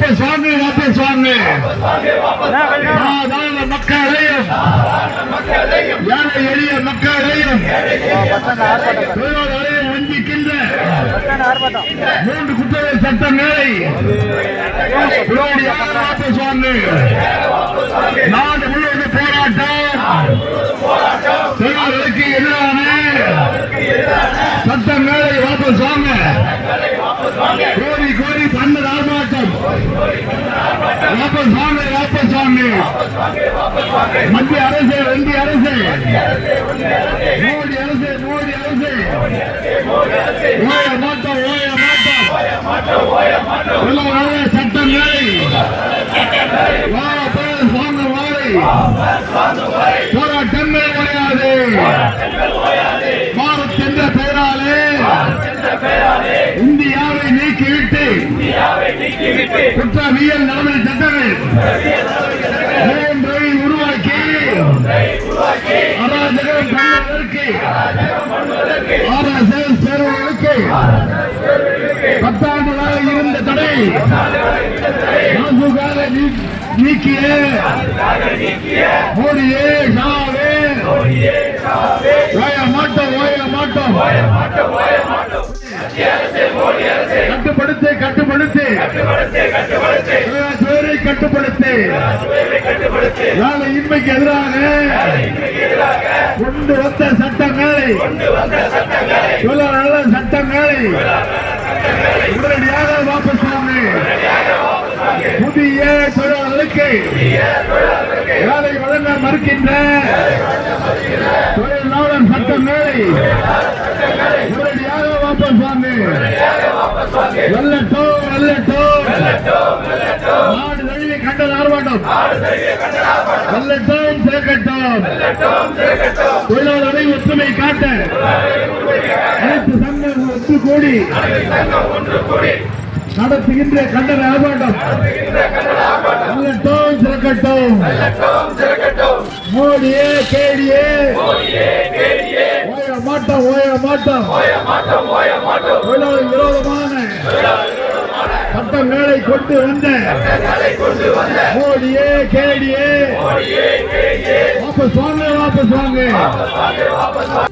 வாபஸ் வாங்க வாபஸ் வாங்க மக்களையும் ஏழை எளிய மக்களையும் வஞ்சிக்கின்ற மூன்று குற்றவியல் சட்டங்களை வாபஸ் வாங்க நாடு முழுவதும் போராட்டம் தொழிலாளர்களுக்கு எதிரான சட்டங்களை வாபஸ் வாங்க கோரி கோரி பண்ணது ஆர்ப்பாட்டம் வாபஸ் வாங்க வாபஸ் வாங்க. மத்திய அரசு இந்திய அரசு. மோடி அரசு மோடி அரசு. ஓய மாட்டோம் ஓய மாட்டோம் தொழிலாளர் சட்டங்களை. வாபஸ் வாங்க போராட்டங்கள் கிடையாது பாரத் என்ற பெயராலே இந்தியாவை நீக்கிவிட்டு குற்றவியல் நடவடிக்கை மூன்றை உருவாக்கி அராஜகம் பண்ணுவதற்கு ஆர்எஸ்எஸ் பேரவர்களுக்கு பத்தாண்டுகளாக இருந்த தடை நாசுகாக நீக்கிய மோடியே ஷாவே ஓய மாட்டோம் ஓய மாட்டோம். கட்டுப்படுத்து கட்டுப்படுத்து. கட்டுப்படுத்து. நாளை இன்மைக்கு எதிராக கொண்டு வந்த சட்டங்களை தொழிலாளர் சட்டங்களை உடனடியாக வாபஸ் வாங்க. புதிய தொழிலாளர்களுக்கு வேலை வழங்க மறுக்கின்ற தொழிலாளர் சட்டங்களை உடனடியாக வாபஸ் வாங்க. வெள்ளத்தோ ஆர்ப்பாட்டம் வெல்லட்டும் சேர்க்கட்டும் தொழிலாளரை ஒற்றுமை காட்ட அனைத்து சங்கம் ஒன்று கூடி நடத்துகின்ற கண்டன ஆர்ப்பாட்டம். வெல்லட்டும் சிறக்கட்டும் மோடியே கேடியே. ஓய மாட்டோம் ஓய மாட்டோம். தொழிலாளர் விரோதமா? சட்டங்களை கொண்டு வந்த மோடியே கேடியே. வாபஸ் வாங்க வாபஸ் வாங்க.